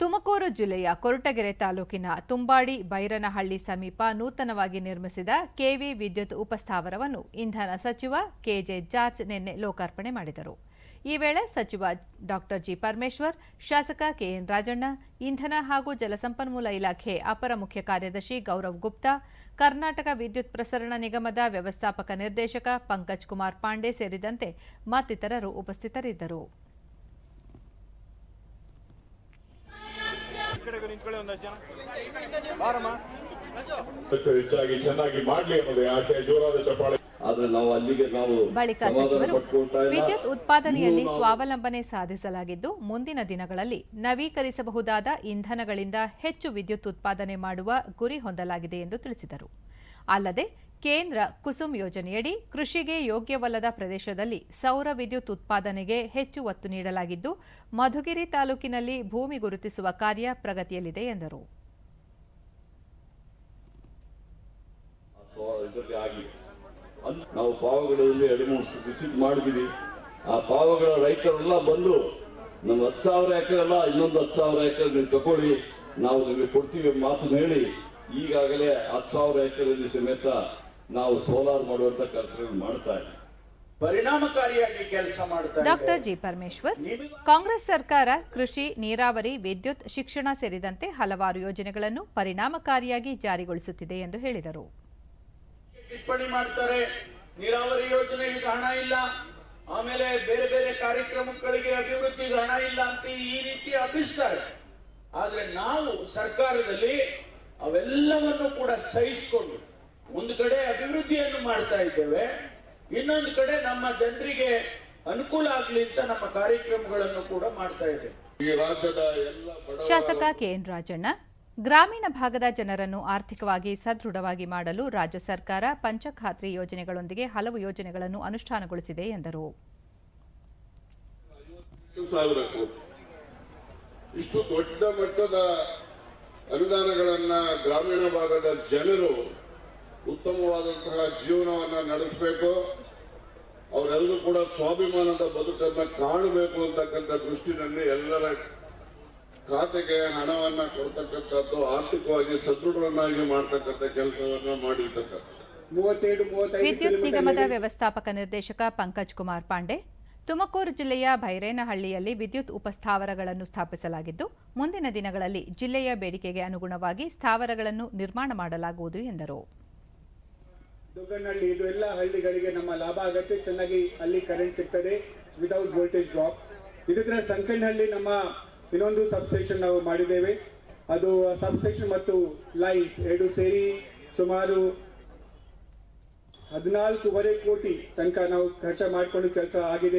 ತುಮಕೂರು ಜಿಲ್ಲೆಯ ಕೊರಟಗೆರೆ ತಾಲೂಕಿನ ತುಂಬಾಡಿ ಬೈರನಹಳ್ಳಿ ಸಮೀಪ ನೂತನವಾಗಿ ನಿರ್ಮಿಸಿದ ಕೆವಿ ವಿದ್ಯುತ್ ಉಪಸ್ಥಾವರವನ್ನು ಇಂಧನ ಸಚಿವ ಕೆಜೆ ಜಾರ್ಜ್ ನಿನ್ನೆ ಲೋಕಾರ್ಪಣೆ ಮಾಡಿದರು. ಈ ವೇಳೆ ಸಚಿವ ಡಾಕ್ಟರ್ ಜಿ ಪರಮೇಶ್ವರ್, ಶಾಸಕ ಕೆಎನ್ ರಾಜಣ್ಣ, ಇಂಧನ ಹಾಗೂ ಜಲಸಂಪನ್ಮೂಲ ಇಲಾಖೆ ಅಪರ ಮುಖ್ಯ ಕಾರ್ಯದರ್ಶಿ ಗೌರವ್ ಗುಪ್ತಾ, ಕರ್ನಾಟಕ ವಿದ್ಯುತ್ ಪ್ರಸರಣ ನಿಗಮದ ವ್ಯವಸ್ಥಾಪಕ ನಿರ್ದೇಶಕ ಪಂಕಜ್ ಕುಮಾರ್ ಪಾಂಡೆ ಸೇರಿದಂತೆ ಮತ್ತಿತರರು ಉಪಸ್ಥಿತರಿದ್ದರು. ಹೆಚ್ಚಾಗಿ ಚೆನ್ನಾಗಿ ಮಾಡ್ಲಿ ಅನ್ನೋದೇ ಆಶಯ ಜೋರಾದ ಚಪ್ಪಾಳೆ. ಆದ್ರೆ ನಾವು ಅಲ್ಲಿಗೆ ನಾವು ಬಳಿಕ ಸಚಿವರು ವಿದ್ಯುತ್ ಉತ್ಪಾದನೆಯಲ್ಲಿ ಸ್ವಾವಲಂಬನೆ ಸಾಧಿಸಲಾಗಿದ್ದು ಮುಂದಿನ ದಿನಗಳಲ್ಲಿ ನವೀಕರಿಸಬಹುದಾದ ಇಂಧನಗಳಿಂದ ಹೆಚ್ಚು ವಿದ್ಯುತ್ ಉತ್ಪಾದನೆ ಮಾಡುವ ಗುರಿ ಹೊಂದಲಾಗಿದೆ ಎಂದು ತಿಳಿಸಿದರು. ಅಲ್ಲದೆ ಕೇಂದ್ರ ಕುಸುಮ್ ಯೋಜನೆಯಡಿ ಕೃಷಿಗೆ ಯೋಗ್ಯವಲ್ಲದ ಪ್ರದೇಶದಲ್ಲಿ ಸೌರ ವಿದ್ಯುತ್ ಉತ್ಪಾದನೆಗೆ ಹೆಚ್ಚು ಒತ್ತು ನೀಡಲಾಗಿದ್ದು, ಮಧುಗಿರಿ ತಾಲೂಕಿನಲ್ಲಿ ಭೂಮಿ ಗುರುತಿಸುವ ಕಾರ್ಯ ಪ್ರಗತಿಯಲ್ಲಿದೆ ಎಂದರು. ನಾವು ಪಾವಗಡದಲ್ಲಿ ಎರಡು ಮೂರು ವಿಸಿಟ್ ಮಾಡಿದೀವಿ. ಆ ಪಾವಗಡ ರೈತರೆಲ್ಲ ಬಂದು ನಮ್ಮ ಹತ್ತು ಸಾವಿರ ಎಕರೆ ಅಲ್ಲ, ಇನ್ನೊಂದು ಹತ್ತು ಸಾವಿರ ಎಕರೆ ನೀವು ತಗೊಳ್ಳಿ ನಾವು ನಿಮಗೆ ಕೊಡ್ತೀವಿ ಮಾತನ್ನು ಹೇಳಿ ಈಗಾಗಲೇ ಹತ್ತು ಸಾವಿರ ಎಕರೆಯಲ್ಲಿ ಸಮೇತ ನಾವು ಸೋಲಾರ್ ಮಾಡುವಂತ ಕೆಲಸಗಳನ್ನು ಮಾಡ್ತಾ ಇದ್ದೀವಿ. ಪರಿಣಾಮಕಾರಿಯಾಗಿ ಕೆಲಸ ಮಾಡುತ್ತೆ ಡಾಕ್ಟರ್ ಜಿ ಪರಮೇಶ್ವರ್ ಕಾಂಗ್ರೆಸ್ ಸರ್ಕಾರ ಕೃಷಿ ನೀರಾವರಿ ವಿದ್ಯುತ್ ಶಿಕ್ಷಣ ಸೇರಿದಂತೆ ಹಲವಾರು ಯೋಜನೆಗಳನ್ನು ಪರಿಣಾಮಕಾರಿಯಾಗಿ ಜಾರಿಗೊಳಿಸುತ್ತಿದೆ ಎಂದು ಹೇಳಿದರು. ಟಿಪ್ಪಣಿ ಮಾಡ್ತಾರೆ. ನೀರಾವರಿ ಯೋಜನೆಗೆ ಹಣ ಇಲ್ಲ. ಆಮೇಲೆ ಬೇರೆ ಬೇರೆ ಕಾರ್ಯಕ್ರಮಗಳಿಗೆ ಅಭಿವೃದ್ಧಿಗೆ ಹಣ ಇಲ್ಲ ಅಂತ ಈ ರೀತಿ ಅಭಿಸ್ತಾರೆ ಆದ್ರೆ ನಾವು ಸರ್ಕಾರದಲ್ಲಿ ಅವೆಲ್ಲವನ್ನು ಕೂಡ ಸಹಿಸಿಕೊಂಡು ಒಂದು ಕಡೆ ಅಭಿವೃದ್ಧಿಯನ್ನು ಮಾಡ್ತಾ ಇದ್ದೇವೆ. ಇನ್ನೊಂದು ಕಡೆ ನಮ್ಮ ಜನರಿಗೆ ಅನುಕೂಲ ಆಗ್ಲಿ ಅಂತ ನಮ್ಮ ಕಾರ್ಯಕ್ರಮಗಳನ್ನು ಕೂಡ ಮಾಡ್ತಾ ಇದ್ದೇವೆ. ಈ ರಾಜ್ಯದ ಎಲ್ಲ ಬಡ ಶಾಸಕ ಕೆಎನ್ ರಾಜಣ್ಣ ಗ್ರಾಮೀಣ ಭಾಗದ ಜನರನ್ನು ಆರ್ಥಿಕವಾಗಿ ಸದೃಢವಾಗಿ ಮಾಡಲು ರಾಜ್ಯ ಸರ್ಕಾರ ಪಂಚಖಾತ್ರಿ ಯೋಜನೆಗಳೊಂದಿಗೆ ಹಲವು ಯೋಜನೆಗಳನ್ನು ಅನುಷ್ಠಾನಗೊಳಿಸಿದೆ ಎಂದರು. ಇಷ್ಟು ದೊಡ್ಡ ಮಟ್ಟದ ಅನುದಾನಗಳನ್ನ ಗ್ರಾಮೀಣ ಭಾಗದ ಜನರು ಉತ್ತಮವಾದಂತಹ ಜೀವನವನ್ನ ನಡೆಸಬೇಕು. ಅವರೆಲ್ಲರೂ ಕೂಡ ಸ್ವಾಭಿಮಾನದ ಬದುಕನ್ನ ಕಾಣಬೇಕು ಅಂತಕ್ಕಂಥ ದೃಷ್ಟಿನಲ್ಲಿ ಎಲ್ಲರ ಖಾತೆಗೆ ಹಣವನ್ನ ಕೊಡ್ತಕ್ಕಂಥದ್ದು ಆರ್ಥಿಕವಾಗಿ ಸದೃಢರನ್ನಾಗಿ ಮಾಡ್ತಕ್ಕಂಥ ಕೆಲಸವನ್ನ ಮಾಡಿರ್ತಕ್ಕಂಥ ವಿದ್ಯುತ್ ನಿಗಮದ ವ್ಯವಸ್ಥಾಪಕ ನಿರ್ದೇಶಕ ಪಂಕಜ್ ಕುಮಾರ್ ಪಾಂಡೆ ತುಮಕೂರು ಜಿಲ್ಲೆಯ ಭೈರೇನಹಳ್ಳಿಯಲ್ಲಿ ವಿದ್ಯುತ್ ಉಪಸ್ಥಾವರಗಳನ್ನು ಸ್ಥಾಪಿಸಲಾಗಿದ್ದು, ಮುಂದಿನ ದಿನಗಳಲ್ಲಿ ಜಿಲ್ಲೆಯ ಬೇಡಿಕೆಗೆ ಅನುಗುಣವಾಗಿ ಸ್ಥಾವರಗಳನ್ನು ನಿರ್ಮಾಣ ಮಾಡಲಾಗುವುದು ಎಂದರು. ಇದು ಎಲ್ಲ ಹಳ್ಳಿಗಳಿಗೆ ನಮ್ಮ ಲಾಭ ಆಗುತ್ತೆ. ಚೆನ್ನಾಗಿ ಅಲ್ಲಿ ಕರೆಂಟ್ ಸಿಗ್ತದೆ ವಿತೌಟ್ ವೋಲ್ಟೇಜ್ ಡ್ರಾಪ್ ಇದರ ಸಂಕನಹಳ್ಳಿ ನಮ್ಮ ಇನ್ನೊಂದು ಸಬ್ಸ್ಟೇಷನ್ ನಾವು ಮಾಡಿದ್ದೇವೆ. ಅದು ಸಬ್ಸ್ಟೇಷನ್ ಮತ್ತು ಲೈನ್ಸ್ ಎರಡು ಸೇರಿ ಸುಮಾರು ಹದಿನಾಲ್ಕೂವರೆ ಕೋಟಿ ತನಕ ನಾವು ಖರ್ಚು ಮಾಡಿಕೊಂಡು ಕೆಲಸ ಆಗಿದೆ.